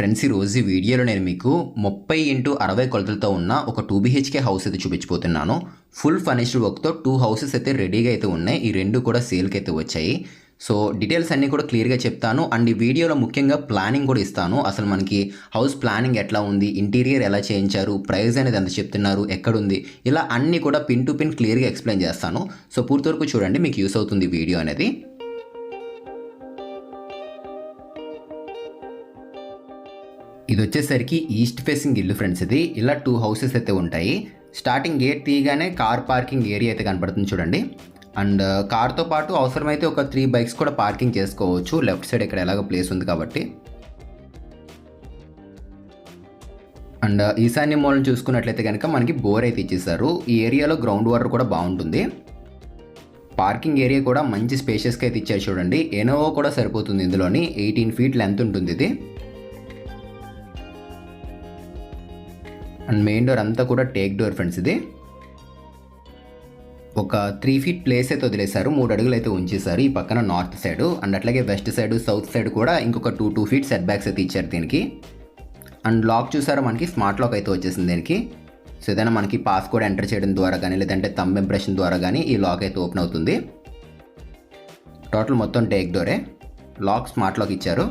Friends ఈ రోజు ఈ వీడియోలో నేను మీకు ముప్పై ఇంటూ అరవై కొలతలతో ఉన్న ఒక టూ బీహెచ్కే హౌస్ అయితే చూపించబోతున్నాను. ఫుల్ ఫర్నిష్డ్ వర్క్తో టూ హౌసెస్ అయితే రెడీగా అయితే ఉన్నాయి. ఈ రెండు కూడా సేల్కి అయితే వచ్చాయి. సో డీటెయిల్స్ అన్నీ కూడా క్లియర్గా చెప్తాను. అండ్ ఈ వీడియోలో ముఖ్యంగా ప్లానింగ్ కూడా ఇస్తాను. అసలు మనకి హౌస్ ప్లానింగ్ ఎట్లా ఉంది? ఇంటీరియర్ ఎలా చేయించారు? ప్రైస్ అనేది ఎంత చెప్తున్నారు? ఎక్కడుంది? ఇలా అన్నీ కూడా పిన్ టు పిన్ క్లియర్గా ఎక్స్ప్లెయిన్ చేస్తాను. సో పూర్తి వరకు చూడండి. మీకు యూస్ అవుతుంది వీడియో అనేది. ఇది వచ్చేసరికి ఈస్ట్ ఫేసింగ్ ఇల్లు ఫ్రెండ్స్ ఇది. ఇలా టూ హౌసెస్ అయితే ఉంటాయి. స్టార్టింగ్ గేట్ తీయగానే కార్ పార్కింగ్ ఏరియా అయితే కనపడుతుంది చూడండి. అండ్ కార్తో uh, పాటు అవసరమైతే ఒక త్రీ బైక్స్ కూడా పార్కింగ్ చేసుకోవచ్చు. లెఫ్ట్ సైడ్ ఇక్కడ ఎలాగో ప్లేస్ ఉంది కాబట్టి. అండ్ uh, ఈశాన్య మూలం చూసుకున్నట్లయితే కనుక మనకి బోర్ అయితే ఇచ్చేసారు ఈ ఏరియాలో గ్రౌండ్ వాటర్ కూడా బాగుంటుంది. పార్కింగ్ ఏరియా కూడా మంచి స్పేషియస్గా అయితే ఇచ్చారు చూడండి. ఎనోవో కూడా సరిపోతుంది ఇందులోని. ఎయిటీన్ ఫీట్ లెంత్ ఉంటుంది ఇది. అండ్ మెయిన్ డోర్ అంతా కూడా టేక్ డోర్ ఫ్రెండ్స్ ఇది. ఒక త్రీ ఫీట్ ప్లేస్ అయితే వదిలేశారు. మూడు అడుగులు అయితే ఉంచేశారు ఈ పక్కన నార్త్ సైడ్. అండ్ అట్లాగే వెస్ట్ సైడ్ సౌత్ సైడ్ కూడా ఇంకొక two two feet set backs అయితే ఇచ్చారు దీనికి. అండ్ లాక్ చూసారా మనకి? స్మార్ట్ లాక్ అయితే వచ్చేసింది దీనికి. సో ఏదైనా మనకి పాస్కోడ్ ఎంటర్ చేయడం ద్వారా కానీ లేదంటే తమ్ ఇంప్రెషన్ ద్వారా కానీ ఈ లాక్ అయితే ఓపెన్ అవుతుంది. టోటల్ మొత్తం టేక్ డోరే. లాక్ స్మార్ట్ లాక్ ఇచ్చారు.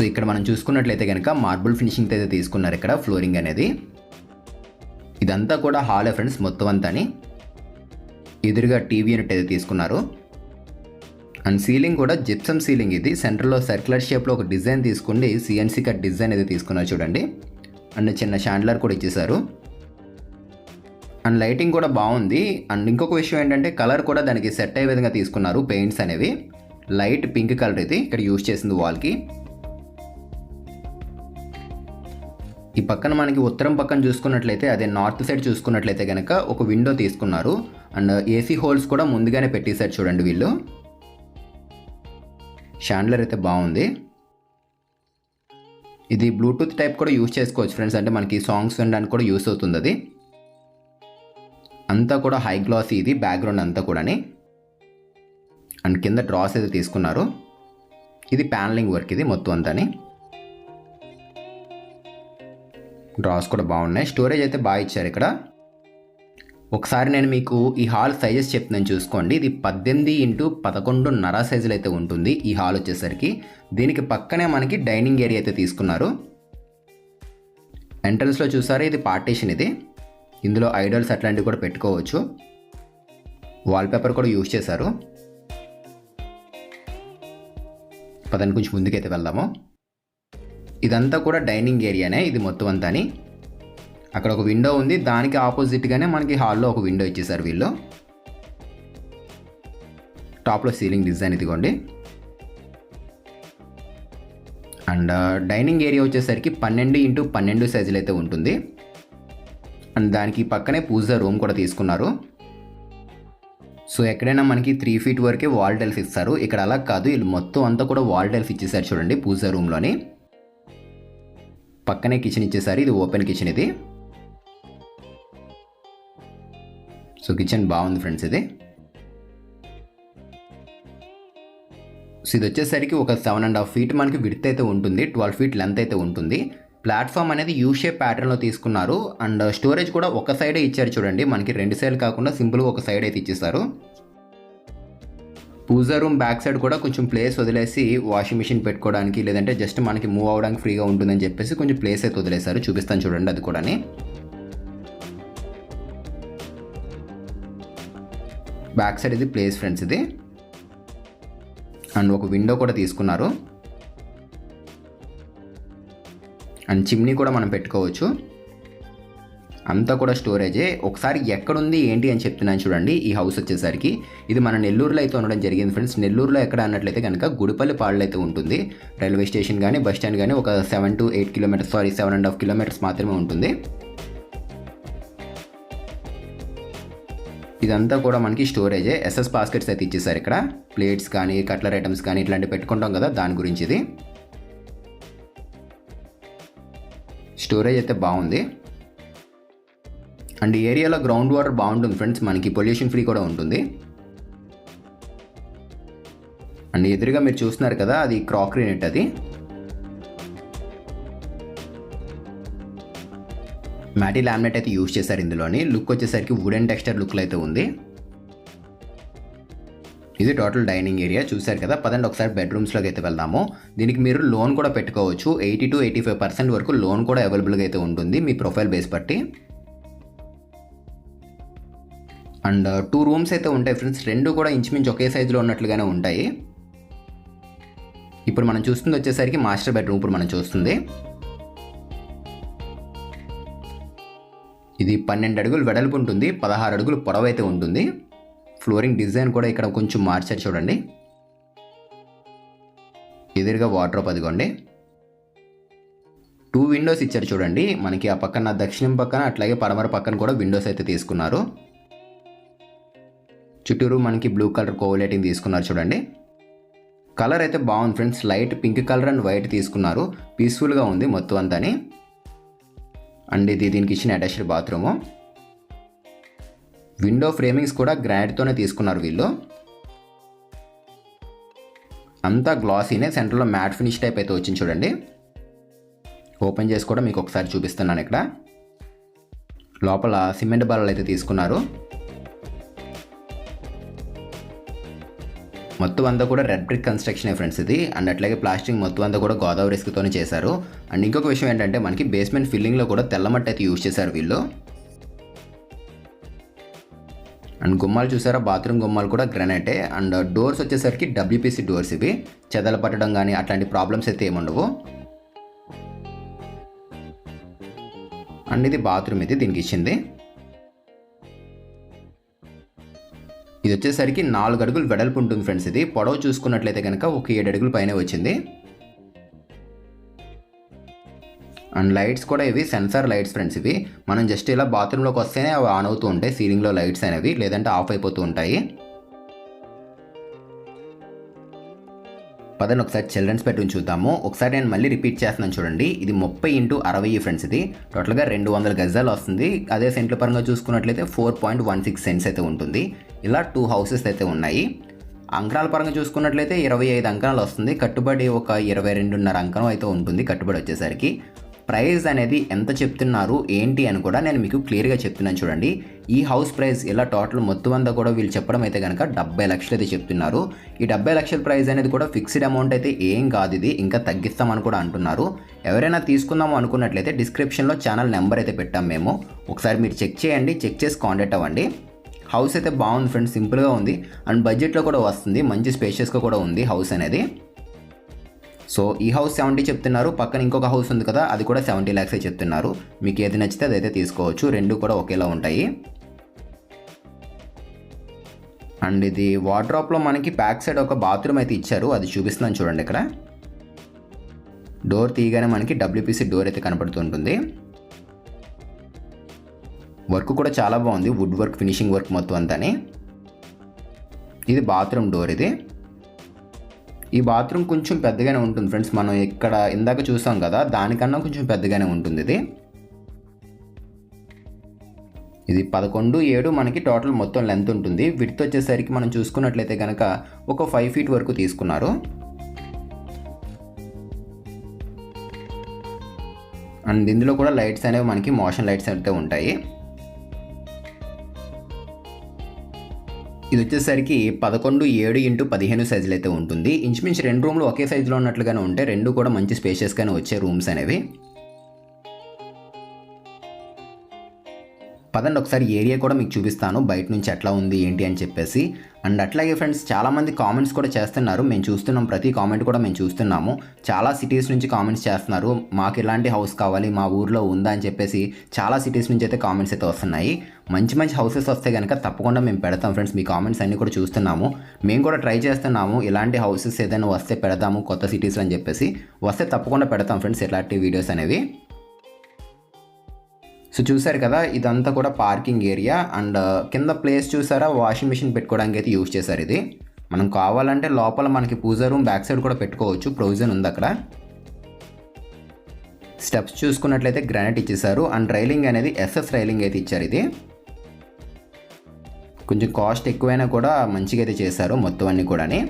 సో ఇక్కడ మనం చూసుకున్నట్లయితే కనుక మార్బుల్ ఫినిషింగ్ అయితే తీసుకున్నారు ఇక్కడ ఫ్లోరింగ్ అనేది. ఇదంతా కూడా హాలే ఫ్రెండ్స్ మొత్తం అంతాని ఎదురుగా టీవీ యూనిట్ అయితే తీసుకున్నారు. అండ్ సీలింగ్ కూడా జిప్సమ్ సీలింగ్ ఇది. సెంటర్లో సర్క్యులర్ షేప్లో ఒక డిజైన్ తీసుకుని సిఎన్సీ కట్ డిజైన్ అయితే తీసుకున్నారు చూడండి. అండ్ చిన్న షాండ్లర్ కూడా ఇచ్చేశారు. అండ్ లైటింగ్ కూడా బాగుంది. అండ్ ఇంకొక విషయం ఏంటంటే కలర్ కూడా దానికి సెట్ అయ్యే విధంగా తీసుకున్నారు పెయింట్స్ అనేవి. లైట్ పింక్ కలర్ ఇది ఇక్కడ యూజ్ చేసింది వాల్కి ఈ పక్కన మనకి ఉత్తరం పక్కన చూసుకున్నట్లయితే అదే నార్త్ సైడ్ చూసుకున్నట్లయితే కనుక ఒక విండో తీసుకున్నారు. అండ్ ఏసీ హోల్స్ కూడా ముందుగానే పెట్టేశారు చూడండి వీళ్ళు. షాండ్లర్ అయితే బాగుంది. ఇది బ్లూటూత్ టైప్ కూడా యూస్ చేసుకోవచ్చు ఫ్రెండ్స్ అంటే మనకి సాంగ్స్ వినడానికి కూడా యూస్ అవుతుంది అది. అంతా కూడా హై గ్లాస్ ఇది బ్యాక్గ్రౌండ్ అంతా కూడాని. అండ్ కింద డ్రాస్ అయితే తీసుకున్నారు. ఇది ప్యానలింగ్ వర్క్ ఇది మొత్తం అంతాని. డ్రాస్ కూడా బాగున్నాయి. స్టోరేజ్ అయితే బాగా ఇచ్చారు ఇక్కడ. ఒకసారి నేను మీకు ఈ హాల్ సైజెస్ చెప్తున్నాను చూసుకోండి. ఇది పద్దెనిమిది ఇంటూ పదకొండున్నర సైజులు అయితే ఉంటుంది ఈ హాల్ వచ్చేసరికి. దీనికి పక్కనే మనకి డైనింగ్ ఏరియా అయితే తీసుకున్నారు. ఎంట్రన్స్లో చూసారా? ఇది పార్టీషన్ ఇది. ఇందులో ఐడల్స్ అట్లాంటివి కూడా పెట్టుకోవచ్చు. వాల్పేపర్ కూడా యూజ్ చేశారు. పదని కొంచెం ముందుకైతే వెళ్దాము. ఇదంతా కూడా డైనింగ్ ఏరియానే ఇది మొత్తం అంతాని. అక్కడ ఒక విండో ఉంది దానికి ఆపోజిట్గానే మనకి హాల్లో ఒక విండో ఇచ్చేసారు వీళ్ళు. టాప్లో సీలింగ్ డిజైన్ ఇదిగోండి. అండ్ డైనింగ్ ఏరియా వచ్చేసరికి పన్నెండు ఇంటూ పన్నెండు సైజులు అయితే ఉంటుంది. అండ్ దానికి పక్కనే పూజ రూమ్ కూడా తీసుకున్నారు. సో ఎక్కడైనా మనకి త్రీ ఫీట్ వరకే వాల్ టైల్స్ ఇస్తారు. ఇక్కడ అలా కాదు వీళ్ళు మొత్తం అంతా కూడా వాల్ టైల్స్ ఇచ్చేసారు చూడండి పూజ రూమ్లోని. పక్కనే కిచెన్ ఇచ్చేసారు. ఇది ఓపెన్ కిచెన్ ఇది. సో కిచెన్ బాగుంది ఫ్రెండ్స్ ఇది. సో ఇది వచ్చేసరికి ఒక సెవెన్ అండ్ హాఫ్ ఫీట్ మనకి విడ్త్ అయితే ఉంటుంది. ట్వెల్వ్ ఫీట్ లెంత్ అయితే ఉంటుంది. ప్లాట్ఫామ్ అనేది యూ షేప్ ప్యాటర్న్లో తీసుకున్నారు. అండ్ స్టోరేజ్ కూడా ఒక సైడే ఇచ్చారు చూడండి. మనకి రెండు సైడ్ కాకుండా సింపుల్గా ఒక సైడ్ అయితే ఇచ్చేసారు. పూజా రూమ్ బ్యాక్ సైడ్ కూడా కొంచెం ప్లేస్ వదిలేసి వాషింగ్ మిషన్ పెట్టుకోవడానికి లేదంటే జస్ట్ మనకి మూవ్ అవ్వడానికి ఫ్రీగా ఉంటుందని చెప్పేసి కొంచెం ప్లేస్ అయితే వదిలేశారు. చూపిస్తాను చూడండి అది కూడా బ్యాక్ సైడ్ ఇది ప్లేస్ ఫ్రెండ్స్ ఇది. అండ్ ఒక విండో కూడా తీసుకున్నారు. అండ్ చిమ్నీ కూడా మనం పెట్టుకోవచ్చు. అంతా కూడా స్టోరేజే. ఒకసారి ఎక్కడుంది ఏంటి అని చెప్తున్నాను చూడండి ఈ హౌస్ వచ్చేసరికి. ఇది మన నెల్లూరులో అయితే ఉండడం జరిగింది ఫ్రెండ్స్. నెల్లూరులో ఎక్కడ అన్నట్లయితే కనుక గుడిపల్లి పాళ్ళు అయితే ఉంటుంది. రైల్వే స్టేషన్ కానీ బస్ స్టాండ్ కానీ ఒక seven to eight kilometres sorry seven and half kilometres మాత్రమే ఉంటుంది. ఇదంతా కూడా మనకి స్టోరేజే. ఎస్ఎస్ బాస్కెట్స్ అయితే ఇచ్చేసారు ఇక్కడ. ప్లేట్స్ కానీ కట్లర్ ఐటమ్స్ కానీ ఇట్లాంటివి పెట్టుకుంటాం కదా దాని గురించి ఇది. స్టోరేజ్ అయితే బాగుంది. అండ్ ఏరియాలో గ్రౌండ్ వాటర్ బాగుంటుంది ఫ్రెండ్స్. మనకి పొల్యూషన్ ఫ్రీ కూడా ఉంటుంది. అండ్ ఎదురుగా మీరు చూస్తున్నారు కదా అది క్రాకరీ నెట్ అది. మ్యాటీ లామినేట్ అయితే యూజ్ చేశారు ఇందులోని. లుక్ వచ్చేసరికి వుడెన్ టెక్స్చర్ లుక్లో అయితే ఉంది. ఇది టోటల్ డైనింగ్ ఏరియా. చూశారు కదా పదండి ఒకసారి బెడ్రూమ్స్లోకి అయితే వెళ్దాము. దీనికి మీరు లోన్ కూడా పెట్టుకోవచ్చు. Eighty to eighty five percent వరకు లోన్ కూడా అవైలబుల్గా అయితే ఉంటుంది మీ ప్రొఫైల్ బేస్ బట్టి అండ్ uh, టూ రూమ్స్ అయితే ఉంటాయి ఫ్రెండ్స్. రెండు కూడా ఇంచుమించు ఒకే సైజులో ఉన్నట్లుగానే ఉంటాయి. ఇప్పుడు మనం చూస్తుంది వచ్చేసరికి మాస్టర్ బెడ్రూమ్ ఇప్పుడు మనం చూస్తుంది. ఇది పన్నెండు అడుగులు వెడల్పు ఉంటుంది. పదహారు అడుగులు పొడవైతే అయితే ఉంటుంది. ఫ్లోరింగ్ డిజైన్ కూడా ఇక్కడ కొంచెం మార్చారు చూడండి. ఎదురుగా వాటర్ అదిగోండి. టూ విండోస్ ఇచ్చారు చూడండి. మనకి ఆ పక్కన దక్షిణం పక్కన అట్లాగే పడమర పక్కన కూడా విండోస్ అయితే తీసుకున్నారు. చుట్టూరు మనకి బ్లూ కలర్ కోవలేటింగ్ తీసుకున్నారు చూడండి. కలర్ అయితే బాగుంది friends light pink colour and white తీసుకున్నారు. పీస్ఫుల్గా ఉంది మొత్తం అంతాని. అండ్ ఇది దీనికి ఇచ్చిన అటాచ్డ్ బాత్రూము విండో ఫ్రేమింగ్స్ కూడా గ్రానైట్తోనే తీసుకున్నారు వీళ్ళు. అంతా గ్లాసీనే సెంటర్లో మ్యాట్ ఫినిష్ టైప్ అయితే వచ్చింది చూడండి. ఓపెన్ చేసి కూడా మీకు ఒకసారి చూపిస్తున్నాను ఇక్కడ. లోపల సిమెంట్ బాలలు అయితే తీసుకున్నారు. మొత్తం అంతా కూడా రెడ్ బ్రిక్ కన్స్ట్రక్షన్ ఫ్రెండ్స్ ఇది. అండ్ అట్లాగే ప్లాస్టింగ్ మొత్తం అంతా కూడా గోదావరి ఇసుకతోనే చేశారు. అండ్ ఇంకొక విషయం ఏంటంటే మనకి బేస్మెంట్ ఫిల్లింగ్లో కూడా తెల్లమట్టి అయితే యూజ్ చేశారు వీళ్ళు. అండ్ గుమ్మాలు చూసారా? బాత్రూమ్ గుమ్మాలు కూడా గ్రనైటే అండ్ డోర్స్ వచ్చేసరికి డబ్ల్యూపీసీ డోర్స్ ఇవి. చెదల పట్టడం కానీ అట్లాంటి ప్రాబ్లమ్స్ అయితే ఏముండవు అండ్ ఇది బాత్రూమ్ ఇది దీనికి ఇచ్చింది. వచ్చేసరికి నాలుగు అడుగులు వెడల్పు ఉంటుంది ఫ్రెండ్స్ ఇది. పొడవు చూసుకున్నట్లయితే కనుక ఒక ఏడు అడుగులు పైన వచ్చింది. అండ్ లైట్స్ కూడా ఇవి సెన్సార్ లైట్స్ ఫ్రెండ్స్ ఇవి. మనం జస్ట్ ఇలా బాత్రూంలోకి వస్తేనే అవి ఆన్ అవుతూ ఉంటాయి సీలింగ్లో లైట్స్ అనేవి. లేదంటే ఆఫ్ అయిపోతూ ఉంటాయి. పదని ఒకసారి చిల్డ్రన్స్ బెడ్రూమ్ చూద్దాము. ఒకసారి నేను మళ్ళీ రిపీట్ చేస్తున్నాను చూడండి. ఇది ముప్పై ఇంటూ అరవై ఫ్రెండ్స్ ఇది. టోటల్గా రెండు వందల గజాలు వస్తుంది. అదే సెంట్ల పరంగా చూసుకున్నట్లయితే four point one six cents అయితే ఉంటుంది. ఇలా టూ హౌసెస్ అయితే ఉన్నాయి. అంకణాల పరంగా చూసుకున్నట్లయితే ఇరవై ఐదు అంకణాలు వస్తుంది. కట్టుబడి ఒక ఇరవై రెండున్నర అంకణం అయితే ఉంటుంది కట్టుబడి వచ్చేసరికి. ప్రైస్ అనేది ఎంత చెప్తున్నారు ఏంటి అని కూడా నేను మీకు క్లియర్గా చెప్తున్నాను చూడండి. ఈ హౌస్ ప్రైస్ ఇలా టోటల్ మొత్తం అంతా కూడా వీళ్ళు చెప్పడం అయితే కనుక డెబ్బై లక్షలు అయితే చెప్తున్నారు. ఈ డెబ్బై లక్షల ప్రైస్ అనేది కూడా ఫిక్స్డ్ అమౌంట్ అయితే ఏం కాదు ఇది ఇంకా తగ్గిస్తామని కూడా అంటున్నారు. ఎవరైనా తీసుకుందాము అనుకున్నట్లయితే డిస్క్రిప్షన్లో ఛానల్ నెంబర్ అయితే పెట్టాం మేము. ఒకసారి మీరు చెక్ చేయండి చెక్ చేసి కాంటాక్ట్ అవ్వండి. హౌస్ అయితే బాగుంది ఫ్రెండ్స్ సింపుల్గా ఉంది. అండ్ బడ్జెట్లో కూడా వస్తుంది మంచి స్పేషియస్గా కూడా ఉంది హౌస్ అనేది. సో ఈ హౌస్ సెవెంటీ చెప్తున్నారు. పక్కన ఇంకొక హౌస్ ఉంది కదా అది కూడా సెవెంటీ ల్యాక్సే చెప్తున్నారు. మీకు ఏది నచ్చితే అదైతే తీసుకోవచ్చు. రెండు కూడా ఒకేలా ఉంటాయి. అండ్ ఇది వార్డ్రాప్లో మనకి బ్యాక్ సైడ్ ఒక బాత్రూమ్ అయితే ఇచ్చారు. అది చూపిస్తున్నాను చూడండి ఇక్కడ. డోర్ తీయగానే మనకి డబ్ల్యూపీసీ డోర్ అయితే కనపడుతుంటుంది. వర్క్ కూడా చాలా బాగుంది. వుడ్ వర్క్ ఫినిషింగ్ వర్క్ మొత్తం అంతాని. ఇది బాత్రూమ్ డోర్ ఇది. ఈ బాత్రూమ్ కొంచెం పెద్దగానే ఉంటుంది ఫ్రెండ్స్. మనం ఇక్కడ ఇందాక చూసాం కదా దానికన్నా కొంచెం పెద్దగానే ఉంటుంది ఇది. ఇది పదకొండు ఏడు మనకి టోటల్ మొత్తం లెంత్ ఉంటుంది. విడ్త్ వచ్చేసరికి మనం చూసుకున్నట్లయితే కనుక ఒక ఫైవ్ ఫీట్ వరకు తీసుకున్నారు. అండ్ ఇందులో కూడా లైట్స్ అనేవి మనకి మోషన్ లైట్స్ అయితే ఉంటాయి. ఇది వచ్చేసరికి పదకొండు ఏడు ఇంటూ పదిహేను సైజులు అయితే ఉంటుంది. ఇంచుమించు రెండు రూమ్లు ఒకే సైజులో ఉన్నట్లుగానే ఉంటే రెండు కూడా మంచి స్పేషియస్గానే వచ్చే రూమ్స్ అనేవి. పదండి ఒకసారి ఏరియా కూడా మీకు చూపిస్తాను. బయట నుంచి ఎట్లా ఉంది ఏంటి అని చెప్పేసి. అండ్ అట్లాగే ఫ్రెండ్స్ చాలామంది కామెంట్స్ కూడా చేస్తున్నారు. మేము చూస్తున్నాం ప్రతి కామెంట్ కూడా మేము చూస్తున్నాము. చాలా సిటీస్ నుంచి కామెంట్స్ చేస్తున్నారు. మాకు ఇలాంటి హౌస్ కావాలి మా ఊర్లో ఉందా అని చెప్పేసి చాలా సిటీస్ నుంచి అయితే కామెంట్స్ అయితే వస్తున్నాయి. మంచి మంచి హౌసెస్ వస్తే కనుక తప్పకుండా మేము పెడతాం ఫ్రెండ్స్. మీ కామెంట్స్ అన్నీ కూడా చూస్తున్నాము. మేము కూడా ట్రై చేస్తున్నాము ఇలాంటి హౌసెస్ ఏదైనా వస్తే పెడదాము కొత్త సిటీస్లో అని చెప్పేసి. వస్తే తప్పకుండా పెడతాం ఫ్రెండ్స్ ఇలాంటి వీడియోస్ అనేవి. సో చూసారు కదా ఇదంతా కూడా పార్కింగ్ ఏరియా. అండ్ uh, కింద ప్లేస్ చూసారా వాషింగ్ మిషన్ పెట్టుకోవడానికి అయితే యూజ్ చేశారు ఇది. మనం కావాలంటే లోపల మనకి పూజా రూమ్ బ్యాక్ సైడ్ కూడా పెట్టుకోవచ్చు ప్రొవిజన్ ఉంది అక్కడ. స్టెప్స్ చూసుకున్నట్లయితే గ్రానైట్ ఇచ్చేసారు అండ్ రైలింగ్ అనేది ఎస్ఎస్ రైలింగ్ అయితే ఇచ్చారు ఇది. కొంచెం కాస్ట్ ఎక్కువైనా కూడా మంచిగా అయితే చేశారు మొత్తం అన్నీ కూడాని.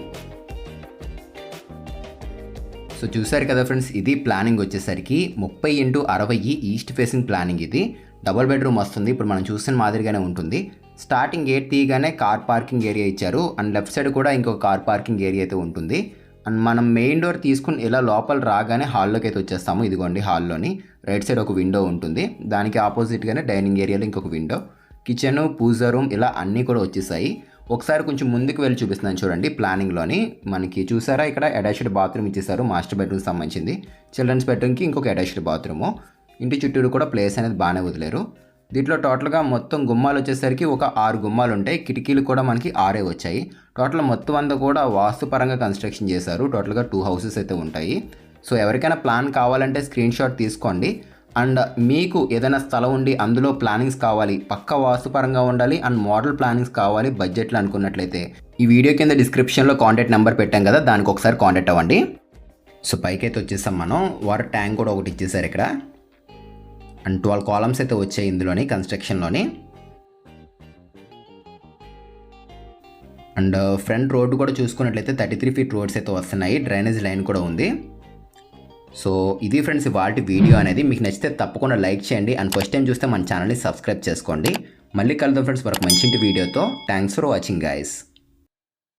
సో చూసారు కదా ఫ్రెండ్స్ ఇది ప్లానింగ్ వచ్చేసరికి ముప్పై ఇంటూ అరవై ఈస్ట్ ఫేసింగ్ ప్లానింగ్ ఇది. డబుల్ బెడ్రూమ్ వస్తుంది ఇప్పుడు మనం చూసిన మాదిరిగానే ఉంటుంది. స్టార్టింగ్ గేట్ తీయగానే కార్ పార్కింగ్ ఏరియా ఇచ్చారు. అండ్ లెఫ్ట్ సైడ్ కూడా ఇంకొక కార్ పార్కింగ్ ఏరియా అయితే ఉంటుంది. అండ్ మనం మెయిన్ డోర్ తీసుకుని ఇలా లోపల రాగానే హాల్లోకి అయితే వచ్చేస్తాము. ఇదిగోండి హాల్లోని. రైట్ సైడ్ ఒక విండో ఉంటుంది. దానికి ఆపోజిట్గానే డైనింగ్ ఏరియాలో ఇంకొక విండో. కిచెన్ పూజా రూమ్ ఇలా అన్నీ కూడా వచ్చేసాయి. ఒకసారి కొంచెం ముందుకు వెళ్ళి చూపిస్తున్నాను చూడండి ప్లానింగ్లోని. మనకి చూసారా ఇక్కడ అటాచ్డ్ బాత్రూమ్ ఇచ్చేసారు మాస్టర్ బెడ్రూమ్కి సంబంధించింది. చిల్డ్రన్స్ బెడ్రూమ్కి ఇంకొక అటాచ్డ్ బాత్రూము ఇంటి చుట్టూరు కూడా ప్లేస్ అనేది బాగానే వదిలేరు. దీంట్లో టోటల్గా మొత్తం గుమ్మాలు వచ్చేసరికి ఒక ఆరు గుమ్మాలు ఉంటాయి. కిటికీలు కూడా మనకి ఆరే వచ్చాయి. టోటల్ మొత్తం అంతా కూడా వాస్తుపరంగా కన్స్ట్రక్షన్ చేశారు. టోటల్గా టూ హౌసెస్ అయితే ఉంటాయి. సో ఎవరికైనా ప్లాన్ కావాలంటే స్క్రీన్ షాట్ తీసుకోండి. అండ్ మీకు ఏదైనా స్థలం ఉండి అందులో ప్లానింగ్స్ కావాలి పక్క వాస్తుపరంగా ఉండాలి అండ్ మోడల్ ప్లానింగ్స్ కావాలి బడ్జెట్లో అనుకున్నట్లయితే. ఈ వీడియో కింద డిస్క్రిప్షన్లో కాంటాక్ట్ నెంబర్ పెట్టాం కదా దానికి ఒకసారి కాంటాక్ట్ అవ్వండి. సో పైకి అయితే వచ్చేసాం మనం. వాటర్ ట్యాంక్ కూడా ఒకటి ఇచ్చేసారు ఇక్కడ. అండ్ ట్వెల్వ్ కాలమ్స్ అయితే వచ్చాయి ఇందులోని కన్స్ట్రక్షన్లోని. అండ్ ఫ్రంట్ రోడ్డు కూడా చూసుకున్నట్లయితే థర్టీ త్రీ ఫీట్ రోడ్స్ అయితే వస్తున్నాయి. డ్రైనేజ్ లైన్ కూడా ఉంది. సో ఇది ఫ్రెండ్స్ వాటి వీడియో అనేది. మీకు నచ్చితే తప్పకుండా లైక్ చేయండి. అండ్ ఫస్ట్ టైం చూస్తే మన ఛానల్ని సబ్స్క్రైబ్ చేసుకోండి. మళ్ళీ కలుద్దాం ఫ్రెండ్స్ మరొక మంచి వీడియోతో. Thanks for watching guys